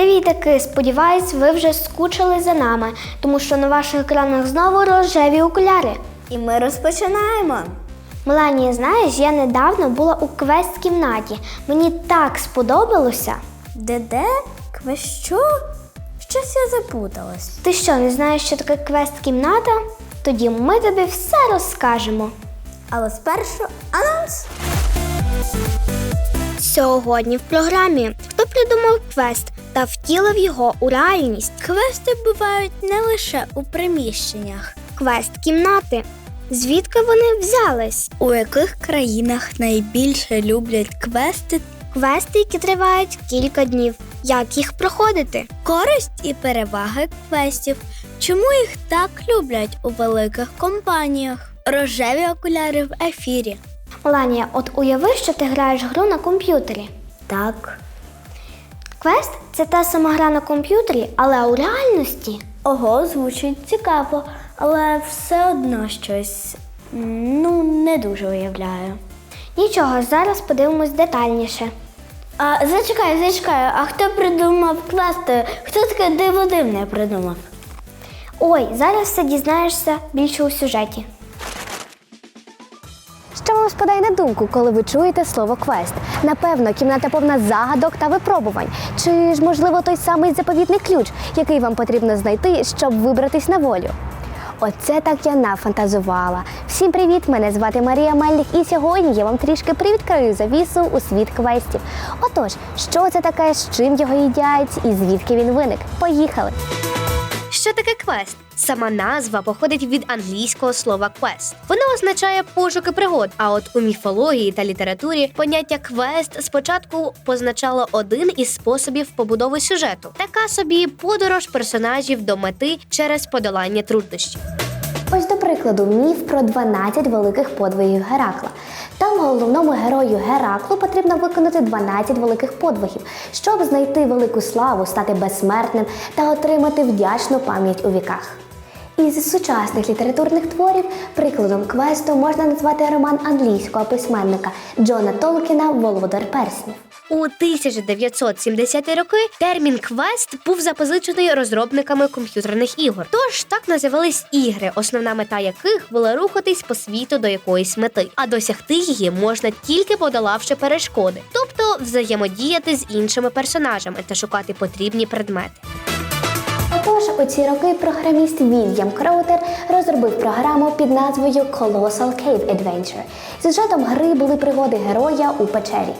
Привітики! Сподіваюсь, ви вже скучили за нами, тому що на ваших екранах знову рожеві окуляри. І ми розпочинаємо. Меланія, знаєш, я недавно була у квест-кімнаті. Мені так сподобалося. Де-де? Кве що? Щось я запуталась. Ти що, не знаєш, що таке квест-кімната? Тоді ми тобі все розкажемо. Але спершу анонс. Сьогодні в програмі хто придумав квест та втілив його у реальність. Квести бувають не лише у приміщеннях. Квест-кімнати. Звідки вони взялись? У яких країнах найбільше люблять квести, Квести, які тривають кілька днів. Як їх проходити? користь і переваги квестів. Чому їх так люблять у великих компаніях? Рожеві окуляри в ефірі. Меланія, от уяви, що ти граєш гру на комп'ютері. Так. Квест це та сама гра на комп'ютері, але у реальності. Ого, звучить цікаво, але все одно щось ну не дуже уявляю. Нічого, зараз подивимось детальніше. А зачекай, зачекай, а хто придумав квести? Хто таке диво дивне придумав? Ой, зараз все дізнаєшся більше у сюжеті. Що вам спадає на думку, коли ви чуєте слово квест? Напевно, кімната повна загадок та випробувань. Чи ж, можливо, той самий заповітний ключ, який вам потрібно знайти, щоб вибратись на волю? Оце так я нафантазувала. Всім привіт! Мене звати Марія Мельник, і сьогодні я вам трішки привідкрию завісу у світ квестів. Отож, що це таке, з чим його їдять і звідки він виник? Поїхали! Що таке квест? Сама назва походить від англійського слова квест. Воно означає пошуки пригод. А от у міфології та літературі поняття квест спочатку позначало один із способів побудови сюжету, така собі подорож персонажів до мети через подолання труднощів. Ось до прикладу, міф про 12 великих подвигів Геракла. Там головному герою Гераклу потрібно виконати 12 великих подвигів, щоб знайти велику славу, стати безсмертним та отримати вдячну пам'ять у віках. Із сучасних літературних творів прикладом квесту можна назвати роман англійського письменника Джона Толкіна Володар перснів. У 1970-ті роки термін квест був запозичений розробниками комп'ютерних ігор. Тож так називались ігри, основна мета яких була рухатись по світу до якоїсь мети, а досягти її можна тільки подолавши перешкоди, тобто взаємодіяти з іншими персонажами та шукати потрібні предмети. Отож, у ці роки програміст Вільям Кроутер розробив програму під назвою Colossal Cave Adventure. Сюжетом гри були пригоди героя у печері.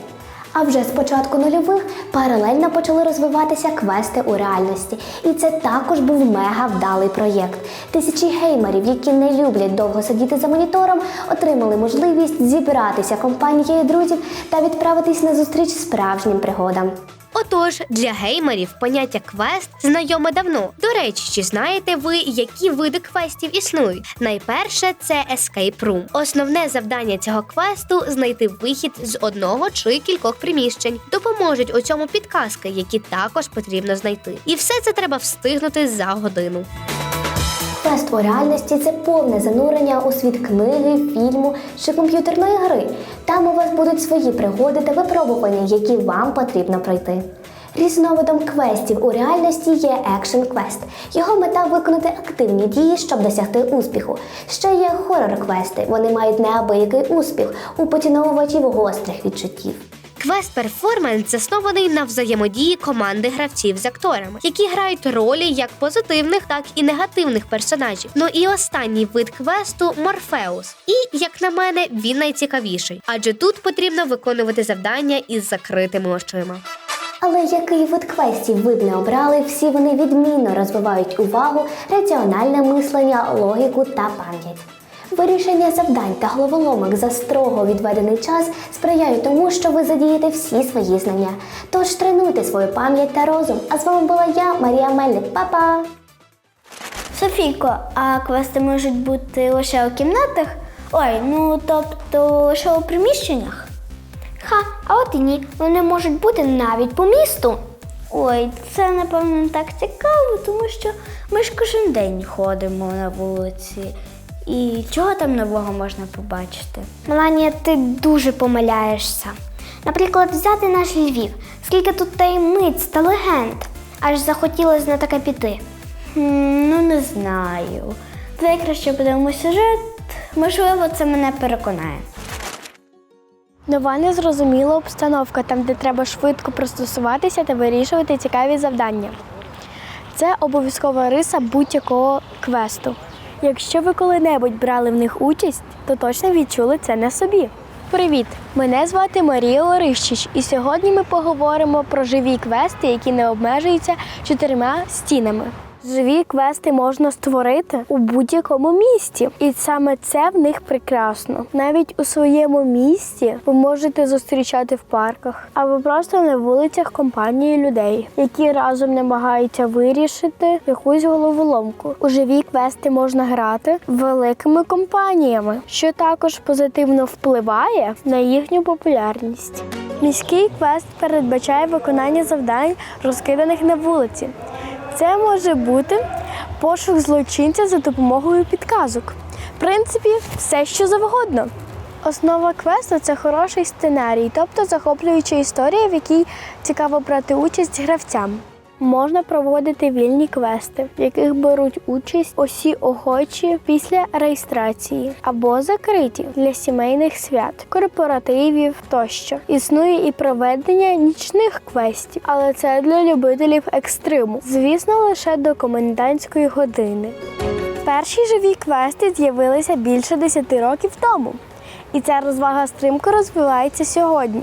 А вже з початку нульових паралельно почали розвиватися квести у реальності, і це також був мега вдалий проєкт. Тисячі геймерів, які не люблять довго сидіти за монітором, отримали можливість зібратися компанією друзів та відправитись на зустріч справжнім пригодам. Отож, для геймерів поняття квест знайоме давно. До речі, чи знаєте ви, які види квестів існують? Найперше це Escape Room. Основне завдання цього квесту знайти вихід з одного чи кількох приміщень. Допоможуть у цьому підказки, які також потрібно знайти. І все це треба встигнути за годину. У реальності це повне занурення у світ книги, фільму чи комп'ютерної гри. Там у вас будуть свої пригоди та випробування, які вам потрібно пройти. Різновидом квестів у реальності є екшн квест. Його мета виконати активні дії, щоб досягти успіху. Ще є хорор квести. Вони мають неабиякий успіх у поціновувачів гострих відчуттів. Квест перформанс заснований на взаємодії команди гравців з акторами, які грають ролі як позитивних, так і негативних персонажів. Ну і останній вид квесту Морфеус. І, як на мене, він найцікавіший, адже тут потрібно виконувати завдання із закритими очима. Але який вид квестів ви б не обрали, всі вони відмінно розвивають увагу, раціональне мислення, логіку та пам'ять. Вирішення завдань та головоломок за строго відведений час сприяють тому, що ви задієте всі свої знання. Тож тренуйте свою пам'ять та розум. А з вами була я, Марія Мельник. Па-па! Софійко, а квести можуть бути лише у кімнатах? Ой, ну тобто лише у приміщеннях? Ха, а от і ні, вони можуть бути навіть по місту. Ой, це напевно так цікаво, тому що ми ж кожен день ходимо на вулиці. І чого там нового можна побачити? Меланія, ти дуже помиляєшся. Наприклад, взяти наш Львів, скільки тут таємниць та легенд. аж захотілося на таке піти. Ну, не знаю. Давай краще подивимося сюжет. Можливо, це мене переконає. Нова незрозуміла обстановка, там, де треба швидко пристосуватися та вирішувати цікаві завдання. Це обов'язкова риса будь-якого квесту. Якщо ви коли-небудь брали в них участь, то точно відчули це на собі. Привіт! Мене звати Марія Орищич, і сьогодні ми поговоримо про живі квести, які не обмежуються чотирма стінами. Живі квести можна створити у будь-якому місті, і саме це в них прекрасно. Навіть у своєму місті ви можете зустрічати в парках або просто на вулицях компанії людей, які разом намагаються вирішити якусь головоломку. У живі квести можна грати великими компаніями, що також позитивно впливає на їхню популярність. Міський квест передбачає виконання завдань, розкиданих на вулиці. Це може бути пошук злочинця за допомогою підказок. В принципі, все що завгодно. Основа квесту це хороший сценарій, тобто захоплююча історія, в якій цікаво брати участь гравцям. Можна проводити вільні квести, в яких беруть участь усі охочі після реєстрації або закриті для сімейних свят, корпоративів тощо. Існує і проведення нічних квестів, але це для любителів екстриму. Звісно, лише до комендантської години. Перші живі квести з'явилися більше 10 років тому, і ця розвага стрімко розвивається сьогодні.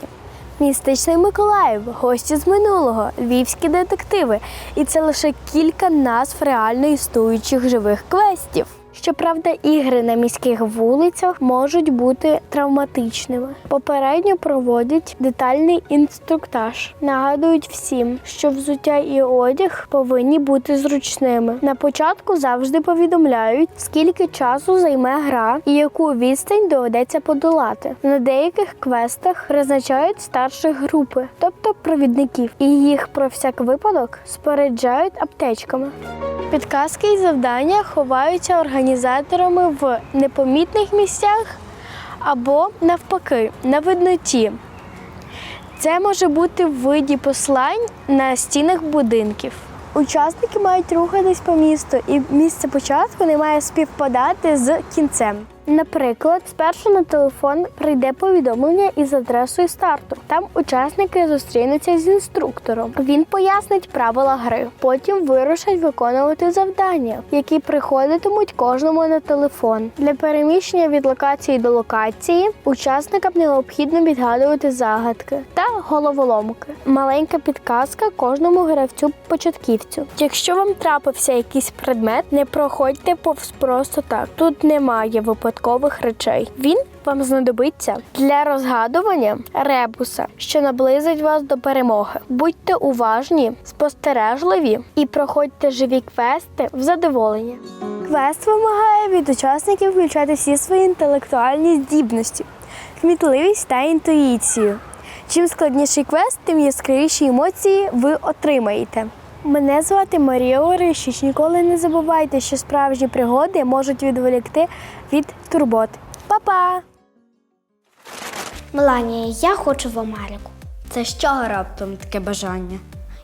Містичний Миколаїв, гості з минулого, львівські детективи. І це лише кілька назв реально існуючих живих квестів. Щоправда, ігри на міських вулицях можуть бути травматичними. Попередньо проводять детальний інструктаж. Нагадують всім, що взуття і одяг повинні бути зручними. На початку завжди повідомляють, скільки часу займе гра і яку відстань доведеться подолати. На деяких квестах призначають старших групи, тобто провідників, і їх про всяк випадок споряджають аптечками. Підказки і завдання ховаються організаторами в непомітних місцях або навпаки на видноті. Це може бути в виді послань на стінах будинків. Учасники мають рухатись по місту, і місце початку не має співпадати з кінцем. Наприклад, спершу на телефон прийде повідомлення із адресою старту. Там учасники зустрінуться з інструктором. Він пояснить правила гри. Потім вирушать виконувати завдання, які приходитимуть кожному на телефон. Для переміщення від локації до локації учасникам необхідно відгадувати загадки та головоломки. Маленька підказка кожному гравцю початківцю. Якщо вам трапився якийсь предмет, не проходьте повз просто так. Тут немає випадкових речей. Він вам знадобиться для розгадування ребуса, що наблизить вас до перемоги. Будьте уважні, спостережливі і проходьте живі квести в задоволення. Квест вимагає від учасників включати всі свої інтелектуальні здібності, кмітливість та інтуїцію. Чим складніший квест, тим яскравіші емоції ви отримаєте. Мене звати Марія Орищич. Ніколи не забувайте, що справжні пригоди можуть відволікти від турбот. Па-па! Меланія, я хочу в Америку. Це з чого раптом таке бажання?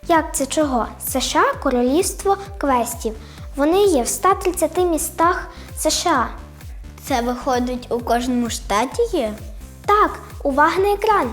Як це чого? США королівство квестів. Вони є в 130 містах США. Це виходить у кожному штаті є? Так, увага на екран.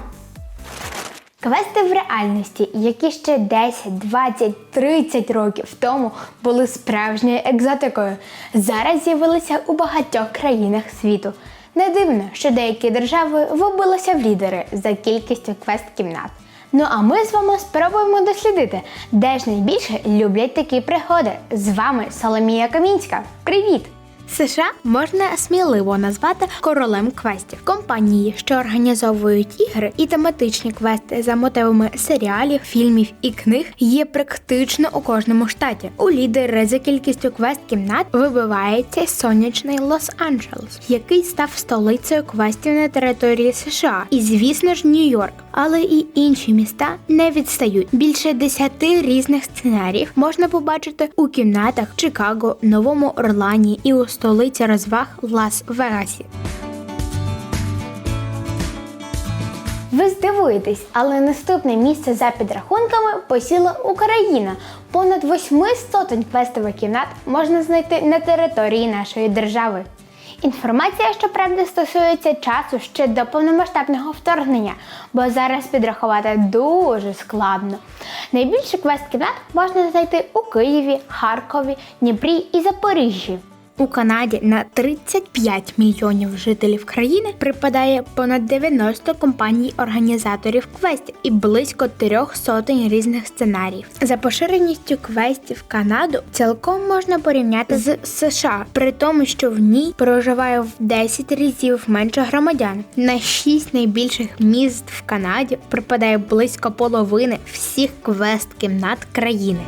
Квести в реальності, які ще 10, 20, 30 років тому були справжньою екзотикою, зараз з'явилися у багатьох країнах світу. Не дивно, що деякі держави вибилися в лідери за кількістю квест-кімнат. Ну а ми з вами спробуємо дослідити, де ж найбільше люблять такі пригоди. З вами Соломія Камінська. Привіт! США можна сміливо назвати королем квестів. Компанії, що організовують ігри і тематичні квести за мотивами серіалів, фільмів і книг, є практично у кожному штаті. У лідери за кількістю квест-кімнат вибивається сонячний Лос-Анджелес, який став столицею квестів на території США, і звісно ж Нью-Йорк. Але і інші міста не відстають. Більше десяти різних сценаріїв можна побачити у кімнатах Чикаго, Новому Орлані і у столиці розваг Лас-Вегасі. Ви здивуєтесь, але наступне місце за підрахунками посіла Україна. Понад восьми сотень квестових кімнат можна знайти на території нашої держави. Інформація, щоправда, стосується часу ще до повномасштабного вторгнення, бо зараз підрахувати дуже складно. Найбільше квест-кімнат можна знайти у Києві, Харкові, Дніпрі і Запоріжжі. У Канаді на 35 мільйонів жителів країни припадає понад 90 компаній-організаторів квестів і близько трьох сотень різних сценаріїв. За поширеністю квестів Канаду цілком можна порівняти з США, при тому, що в ній проживає в 10 разів менше громадян. На 6 найбільших міст в Канаді припадає близько половини всіх квест-кімнат країни.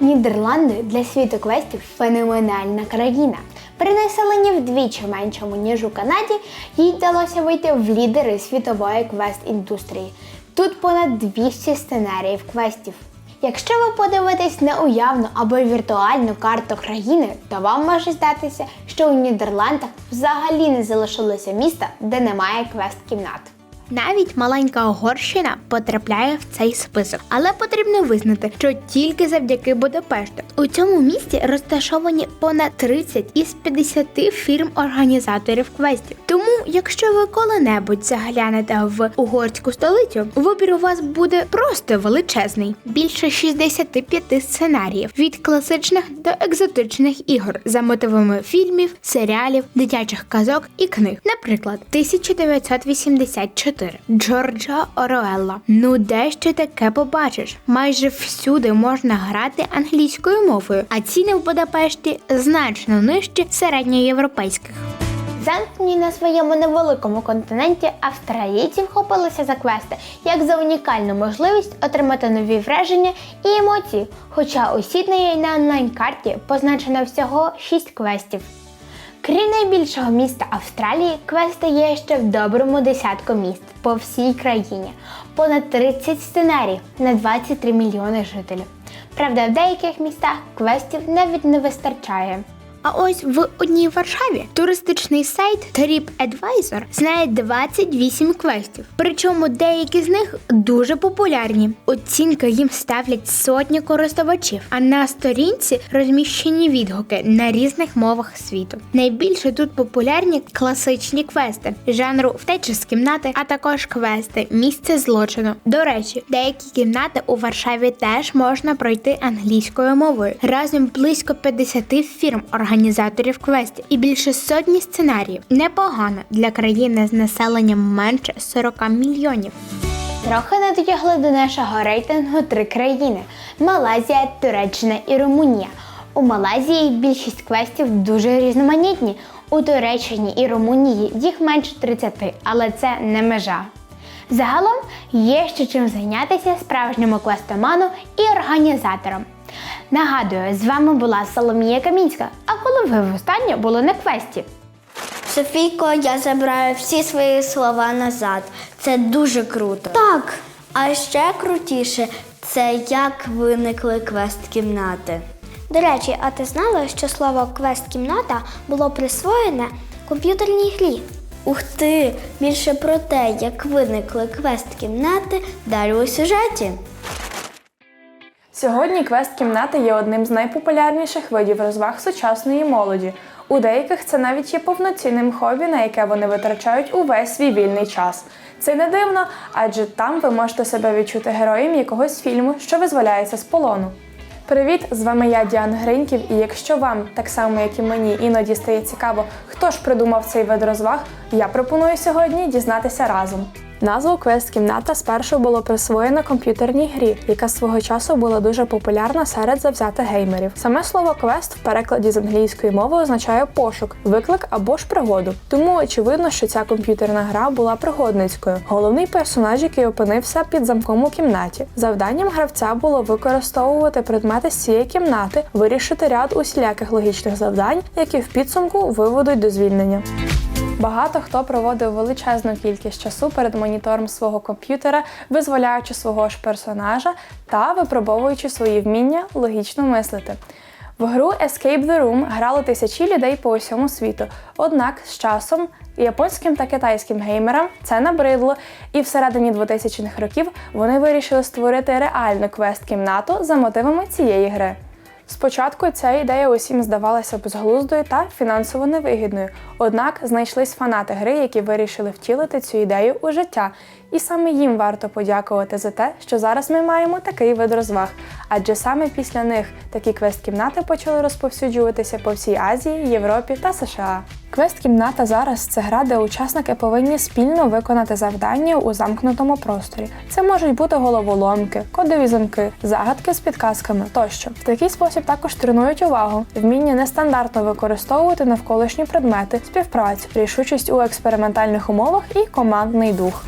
Нідерланди для світу квестів феноменальна країна. При населенні вдвічі меншому, ніж у Канаді, їй вдалося вийти в лідери світової квест-індустрії. Тут понад 200 сценаріїв квестів. Якщо ви подивитесь на уявну або віртуальну карту країни, то вам може здатися, що у Нідерландах взагалі не залишилося міста, де немає квест-кімнат. Навіть маленька Угорщина потрапляє в цей список, але потрібно визнати, що тільки завдяки Будапешту. У цьому місті розташовані понад 30 із 50 фірм-організаторів квестів. Тому, якщо ви коли-небудь заглянете в угорську столицю, вибір у вас буде просто величезний. Більше 65 сценаріїв від класичних до екзотичних ігор за мотивами фільмів, серіалів, дитячих казок і книг. Наприклад, 1984 Джорджа Оруелла. Ну де ще таке побачиш? Майже всюди можна грати англійською мовою, а ціни в Будапешті значно нижчі середньоєвропейських. Замкнені на своєму невеликому континенті австралійці вхопилися за квести як за унікальну можливість отримати нові враження і емоції. Хоча у Сіднеї на онлайн-карті позначено всього 6 квестів. Крім найбільшого міста Австралії, квести є ще в доброму десятку міст по всій країні, понад 30 сценаріїв на 23 мільйони жителів. Правда, в деяких містах квестів навіть не вистачає. А ось в одній Варшаві туристичний сайт TripAdvisor знає 28 квестів. Причому деякі з них дуже популярні. Оцінки їм ставлять сотні користувачів, а на сторінці розміщені відгуки на різних мовах світу. Найбільше тут популярні класичні квести жанру втечі з кімнати, а також квести місце злочину. До речі, деякі кімнати у Варшаві теж можна пройти англійською мовою. Разом близько 50 фірм організаторів квестів і більше сотні сценаріїв. Непогано для країни з населенням менше 40 мільйонів. Трохи не дотягли до нашого рейтингу три країни: Малайзія, Туреччина і Румунія. У Малайзії більшість квестів дуже різноманітні. У Туреччині і Румунії їх менше 30, але це не межа. Загалом є ще чим зайнятися справжньому квестоману і організаторам. Нагадую, з вами була Соломія Камінська. А коли ви востаннє були на квесті? Софійко, я забираю всі свої слова назад. Це дуже круто. Так, А ще крутіше це як виникли квест-кімнати. до речі, а ти знала, що слово квест-кімната було присвоєне комп'ютерній грі? Ух ти! Більше про те, як виникли квест-кімнати, далі у сюжеті. Сьогодні квест-кімната є одним з найпопулярніших видів розваг сучасної молоді. У деяких це навіть є повноцінним хобі, на яке вони витрачають увесь свій вільний час. Це не дивно, адже там ви можете себе відчути героєм якогось фільму, що визволяється з полону. Привіт! З вами я Діана Гриньків, і якщо вам, так само як і мені, іноді стає цікаво, хто ж придумав цей вид розваг, я пропоную сьогодні дізнатися разом. Назву квест-кімната спершу було присвоєно комп'ютерній грі, яка свого часу була дуже популярна серед завзятих геймерів. Саме слово квест в перекладі з англійської мови означає пошук, виклик або ж пригоду. Тому очевидно, що ця комп'ютерна гра була пригодницькою. Головний персонаж, який опинився під замком у кімнаті. Завданням гравця було використовувати предмети з цієї кімнати, вирішити ряд усіляких логічних завдань, які в підсумку виведуть до звільнення. Багато хто проводив величезну кількість часу перед монітором свого комп'ютера, визволяючи свого ж персонажа та випробовуючи свої вміння логічно мислити. В гру Escape the Room грали тисячі людей по усьому світу. Однак з часом японським та китайським геймерам це набридло, і всередині 2000-х років вони вирішили створити реальну квест-кімнату за мотивами цієї гри. Спочатку ця ідея усім здавалася безглуздою та фінансово невигідною. Однак знайшлись фанати гри, які вирішили втілити цю ідею у життя. І саме їм варто подякувати за те, що зараз ми маємо такий вид розваг. Адже саме після них такі квест-кімнати почали розповсюджуватися по всій Азії, Європі та США. Квест-кімната зараз це гра, де учасники повинні спільно виконати завдання у замкнутому просторі. Це можуть бути головоломки, кодові замки, загадки з підказками тощо. В такий спосіб також тренують увагу, вміння нестандартно використовувати навколишні предмети, співпрацю, рішучість у експериментальних умовах і командний дух.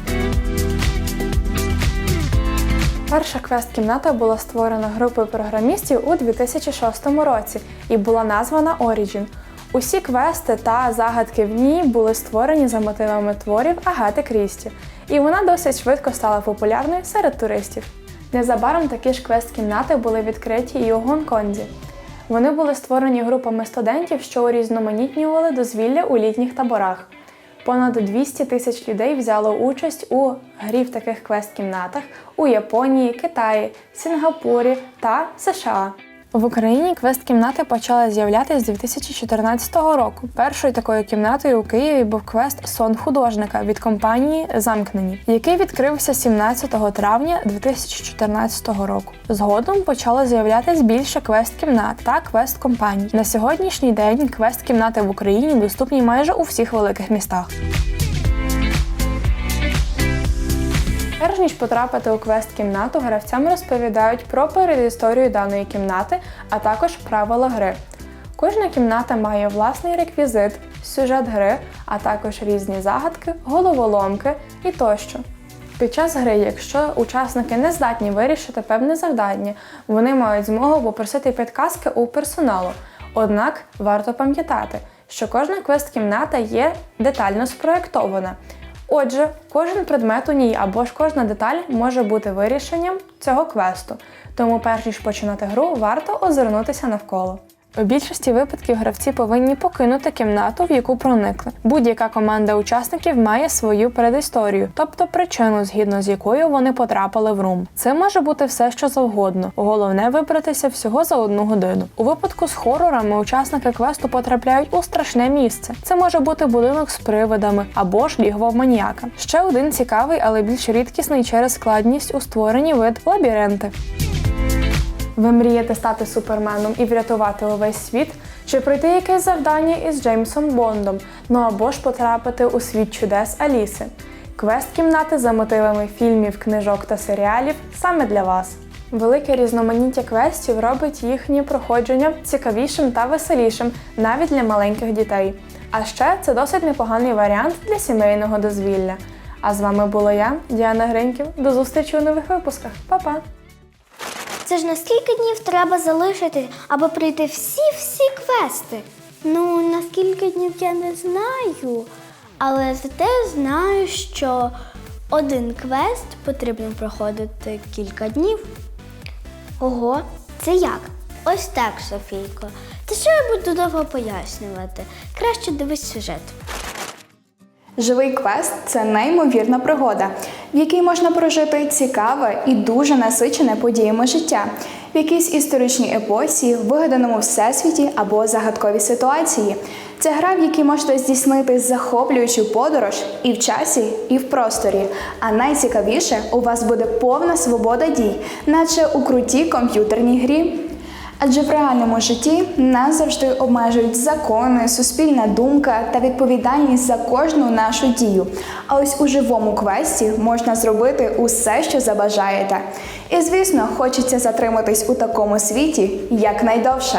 Перша квест-кімната була створена групою програмістів у 2006 році і була названа Origin. Усі квести та загадки в ній були створені за мотивами творів Агати Крісті, і вона досить швидко стала популярною серед туристів. Незабаром такі ж квест-кімнати були відкриті і у Гонконзі. Вони були створені групами студентів, що урізноманітнювали дозвілля у літніх таборах. Понад 200 тисяч людей взяло участь у грі в таких квест-кімнатах у Японії, Китаї, Сінгапурі та США. В Україні квест-кімнати почали з'являтися з 2014 року. Першою такою кімнатою у Києві був квест Сон художника від компанії Замкнені, який відкрився 17 травня 2014 року. Згодом почало з'являтися більше квест-кімнат та квест-компаній. На сьогоднішній день квест-кімнати в Україні доступні майже у всіх великих містах. Перш ніж потрапити у квест-кімнату, гравцям розповідають про передісторію даної кімнати, а також правила гри. Кожна кімната має власний реквізит, сюжет гри, а також різні загадки, головоломки і тощо. Під час гри, якщо учасники не здатні вирішити певне завдання, вони мають змогу попросити підказки у персоналу. Однак варто пам'ятати, що кожна квест-кімната є детально спроєктована. Отже, кожен предмет у ній або ж кожна деталь може бути вирішенням цього квесту, тому перш ніж починати гру, варто озирнутися навколо. У більшості випадків гравці повинні покинути кімнату, в яку проникли. Будь-яка команда учасників має свою передісторію, тобто причину, згідно з якою вони потрапили в рум. Це може бути все, що завгодно. Головне вибратися всього за одну годину. У випадку з хорорами учасники квесту потрапляють у страшне місце. Це може бути будинок з привидами або ж лігво маніяка. Ще один цікавий, але більш рідкісний через складність у створенні вид лабіринти. Ви мрієте стати суперменом і врятувати увесь світ, чи пройти якесь завдання із Джеймсом Бондом, ну або ж потрапити у світ чудес Аліси. Квест-кімнати за мотивами фільмів, книжок та серіалів саме для вас. Велике різноманіття квестів робить їхнє проходження цікавішим та веселішим навіть для маленьких дітей. А ще це досить непоганий варіант для сімейного дозвілля. А з вами була я, Діана Гриньків. До зустрічі у нових випусках. Па-па! Це ж на скільки днів треба залишити, аби пройти всі-всі квести? Ну, на скільки днів я не знаю, але зате знаю, що один квест потрібно проходити кілька днів. Ого, це як? Ось так, Софійко. Та що я буду довго пояснювати? Краще дивись сюжет. Живий квест це неймовірна пригода, в якій можна прожити цікаве і дуже насичене подіями життя, в якійсь історичній епосі, вигаданому всесвіті або загадковій ситуації. Це гра, в якій можете здійснити захоплюючу подорож і в часі, і в просторі. А найцікавіше, у вас буде повна свобода дій, наче у крутій комп'ютерній грі. Адже в реальному житті нас завжди обмежують закони, суспільна думка та відповідальність за кожну нашу дію. А ось у живому квесті можна зробити усе, що забажаєте. І звісно, хочеться затриматись у такому світі якнайдовше.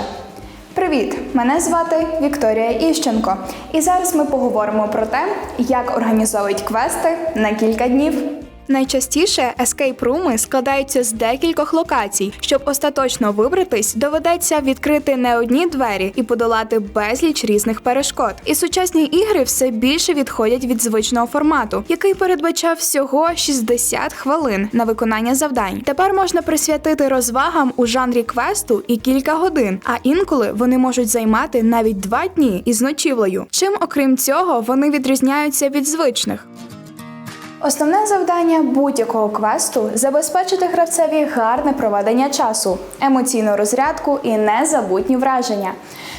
Привіт! Мене звати Вікторія Іщенко, і зараз ми поговоримо про те, як організовують квести на кілька днів. Найчастіше ескейп-руми складаються з декількох локацій. Щоб остаточно вибратись, доведеться відкрити не одні двері і подолати безліч різних перешкод. І сучасні ігри все більше відходять від звичного формату, який передбачав всього 60 хвилин на виконання завдань. Тепер можна присвятити розвагам у жанрі квесту і кілька годин, а інколи вони можуть займати навіть два дні із ночівлею. Чим, окрім цього, вони відрізняються від звичних. Основне завдання будь-якого квесту забезпечити гравцеві гарне проведення часу, емоційну розрядку і незабутні враження.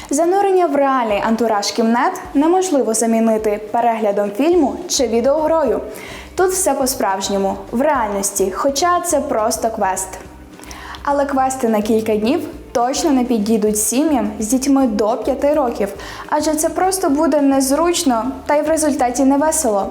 Занурення в реальний антураж кімнат неможливо замінити переглядом фільму чи відеогрою. Тут все по-справжньому, в реальності, хоча це просто квест. Але квести на кілька днів точно не підійдуть сім'ям з дітьми до 5 років, адже це просто буде незручно та й в результаті не весело.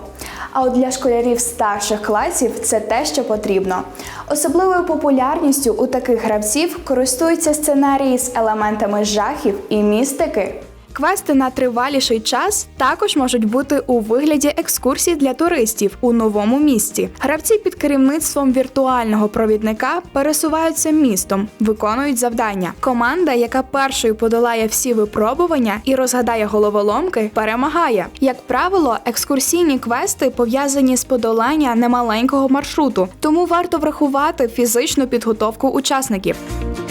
А от для школярів старших класів це те, що потрібно. Особливою популярністю у таких гравців користуються сценарії з елементами жахів і містики. Квести на триваліший час також можуть бути у вигляді екскурсій для туристів у новому місті. Гравці під керівництвом віртуального провідника пересуваються містом, виконують завдання. Команда, яка першою подолає всі випробування і розгадає головоломки, перемагає. Як правило, екскурсійні квести пов'язані з подолання немаленького маршруту, тому варто врахувати фізичну підготовку учасників.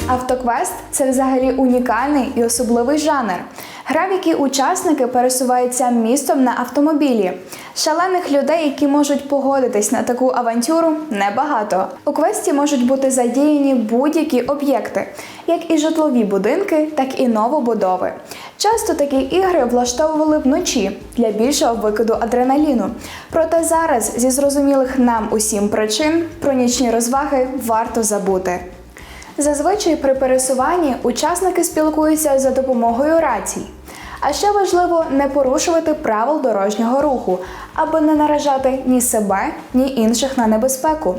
Автоквест це взагалі унікальний і особливий жанр. Гра, в якій учасники пересуваються містом на автомобілі. Шалених людей, які можуть погодитись на таку авантюру, небагато. У квесті можуть бути задіяні будь-які об'єкти, як і житлові будинки, так і новобудови. Часто такі ігри влаштовували вночі для більшого викиду адреналіну. Проте зараз, зі зрозумілих нам усім причин, про нічні розваги варто забути. Зазвичай при пересуванні учасники спілкуються за допомогою рацій. А ще важливо не порушувати правил дорожнього руху, аби не наражати ні себе, ні інших на небезпеку.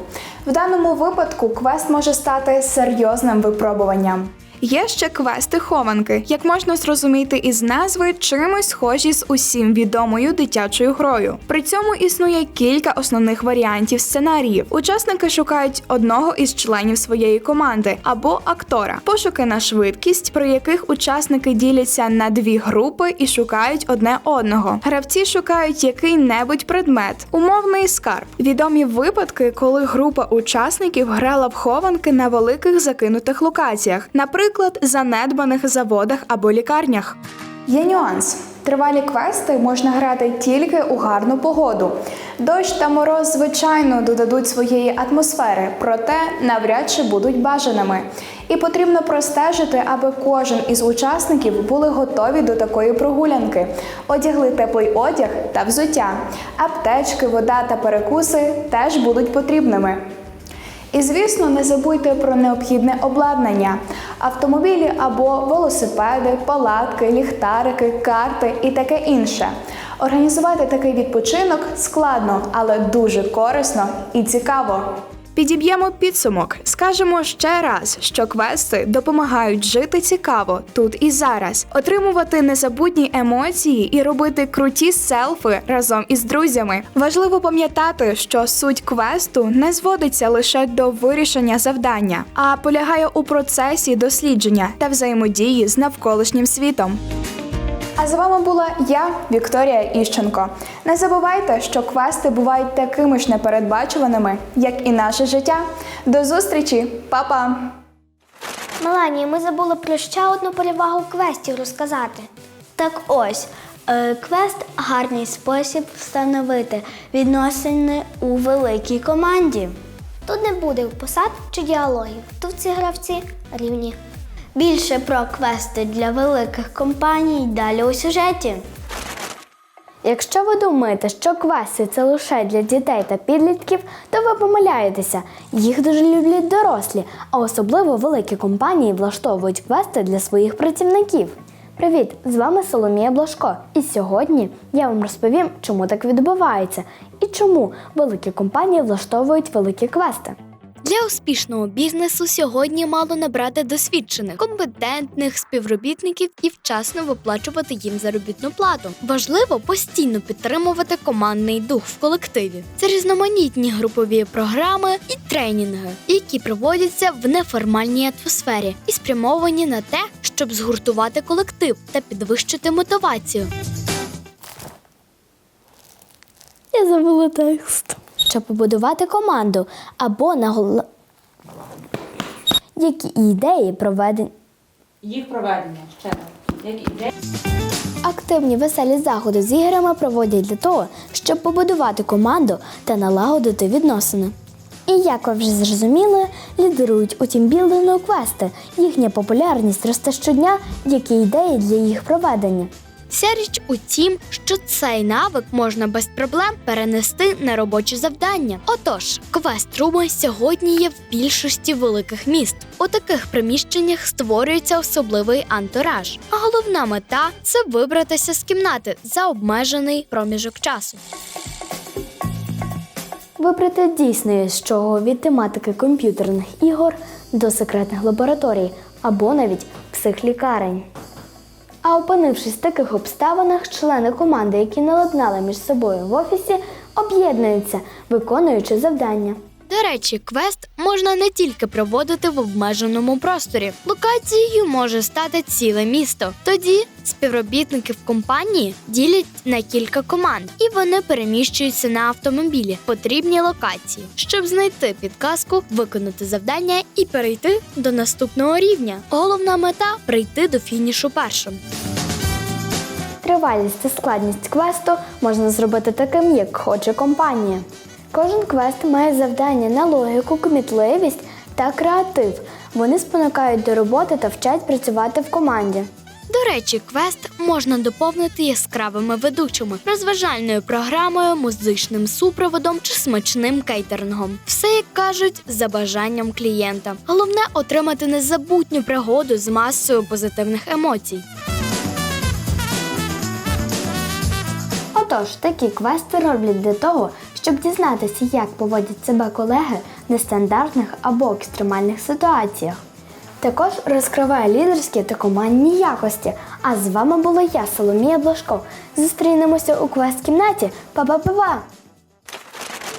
В даному випадку квест може стати серйозним випробуванням. Є ще квести хованки, як можна зрозуміти із назви, чимось схожі з усім відомою дитячою грою. При цьому існує кілька основних варіантів сценаріїв. Учасники шукають одного із членів своєї команди або актора. Пошуки на швидкість, при яких учасники діляться на дві групи і шукають одне одного. Гравці шукають який-небудь предмет, умовний скарб. Відомі випадки, коли група учасників грала в хованки на великих закинутих локаціях, наприклад, занедбаних заводах або лікарнях. Є нюанс. Тривалі квести можна грати тільки у гарну погоду. Дощ та мороз, звичайно, додадуть своєї атмосфери, проте навряд чи будуть бажаними. І потрібно простежити, аби кожен із учасників були готові до такої прогулянки, одягли теплий одяг та взуття. Аптечки, вода та перекуси теж будуть потрібними. І звісно, не забудьте про необхідне обладнання: автомобілі або велосипеди, палатки, ліхтарики, карти і таке інше. Організувати такий відпочинок складно, але дуже корисно і цікаво. Підіб'ємо підсумок. Скажемо ще раз, що квести допомагають жити цікаво тут і зараз, отримувати незабутні емоції і робити круті селфи разом із друзями. Важливо пам'ятати, що суть квесту не зводиться лише до вирішення завдання, а полягає у процесі дослідження та взаємодії з навколишнім світом. А з вами була я, Вікторія Іщенко. Не забувайте, що квести бувають такими ж непередбачуваними, як і наше життя. До зустрічі, Па-па! Меланія, ми забули про ще одну перевагу квестів розказати. Так ось, е, квест гарний спосіб встановити відносини у великій команді. Тут не буде посад чи діалогів. Тут ці гравці рівні. Більше про квести для великих компаній далі у сюжеті. Якщо ви думаєте, що квести це лише для дітей та підлітків, то ви помиляєтеся. Їх дуже люблять дорослі, а особливо великі компанії влаштовують квести для своїх працівників. Привіт! З вами Соломія Блашко. І сьогодні я вам розповім, чому так відбувається і чому великі компанії влаштовують великі квести. Для успішного бізнесу сьогодні мало набрати досвідчених, компетентних співробітників і вчасно виплачувати їм заробітну плату. Важливо постійно підтримувати командний дух в колективі. Це різноманітні групові програми і тренінги, які проводяться в неформальній атмосфері і спрямовані на те, щоб згуртувати колектив та підвищити мотивацію. Я забула текст. Щоб побудувати команду або нагол... Які ідеї проведення їх проведення ще. Як іде Активні веселі заходи з іграми проводять для того, щоб побудувати команду та налагодити відносини. І як ви вже зрозуміли, лідерують у тімбілдингу квести. Їхня популярність росте щодня, які ідеї для їх проведення. Вся річ у тім, що цей навик можна без проблем перенести на робочі завдання. Отож, квест-руми сьогодні є в більшості великих міст. У таких приміщеннях створюється особливий антураж. А головна мета це вибратися з кімнати за обмежений проміжок часу. Вибрати дійсно з чого від тематики комп'ютерних ігор до секретних лабораторій або навіть психлікарень. А опинившись в таких обставинах, члени команди, які наладнали між собою в офісі, об'єднуються, виконуючи завдання. До речі, квест можна не тільки проводити в обмеженому просторі. Локацією може стати ціле місто. Тоді співробітники в компанії ділять на кілька команд, і вони переміщуються на автомобілі в потрібні локації, щоб знайти підказку, виконати завдання і перейти до наступного рівня. Головна мета прийти до фінішу першим. Тривалість та складність квесту можна зробити таким, як хоче компанія. Кожен квест має завдання на логіку, кмітливість та креатив. Вони спонукають до роботи та вчать працювати в команді. До речі, квест можна доповнити яскравими ведучими, розважальною програмою, музичним супроводом чи смачним кейтерингом. Все як кажуть, за бажанням клієнта. Головне отримати незабутню пригоду з масою позитивних емоцій. Отож, такі квести роблять для того, щоб дізнатися, як поводять себе колеги в нестандартних або екстремальних ситуаціях. Також розкриває лідерські та командні якості. А з вами була я, Соломія Блажко. Зустрінемося у квест-кімнаті. Па-па-па-па!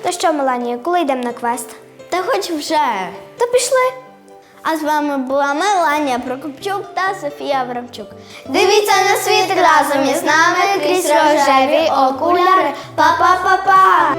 То що, Меланія, коли йдемо на квест? Та хоч вже. То пішли. А з вами була Меланія Прокопчук та Софія Абрамчук. Дивіться на світ разом із нами крізь рожеві окуляри. Па-па-па-па!